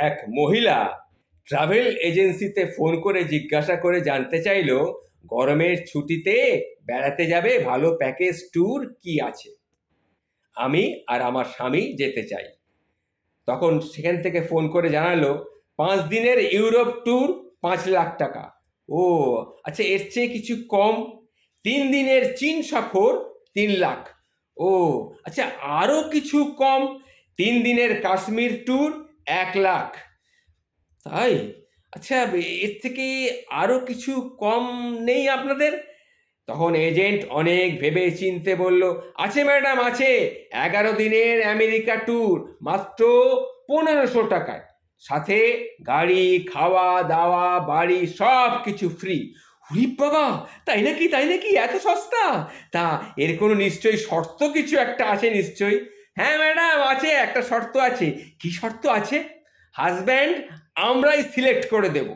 এক মহিলা ট্রাভেল এজেন্সিতে ফোন করে জিজ্ঞাসা করে জানতে চাইলো, গরমের ছুটিতে বেড়াতে যাবে? ভালো প্যাকেজ ট্যুর কি আছে? আমি আর আমার স্বামী যেতে চাই। তখন সেখান থেকে ফোন করে জানালো, পাঁচ দিনের ইউরোপ ট্যুর পাঁচ লাখ টাকা। ও আচ্ছা এর চেয়ে কিছু কম? তিন দিনের চীন সফর তিন লাখ। ও আচ্ছা আরও কিছু কম? তিন দিনের কাশ্মীর ট্যুর এক লাখ। তাই? আচ্ছা এর থেকে আরও কিছু কম নেই আপনাদের? তখন এজেন্ট অনেক ভেবে চিনতে বলল, আছে ম্যাডাম, আছে। এগারো দিনের আমেরিকা ট্যুর, মাত্র পনেরোশো টাকায়। সাথে গাড়ি, খাওয়া, দাওয়া, বাড়ি, সব কিছু ফ্রি। হুই বাবা, তাই নাকি তাই নাকি? এত সস্তা? তা, এর কোনো নিশ্চয়ই শর্ত কিছু একটা আছে নিশ্চয়ই? হ্যাঁ ম্যাডাম আছে একটা শর্ত আছে। কি শর্ত আছে? হাজব্যান্ড আমরাই সিলেক্ট করে দেব।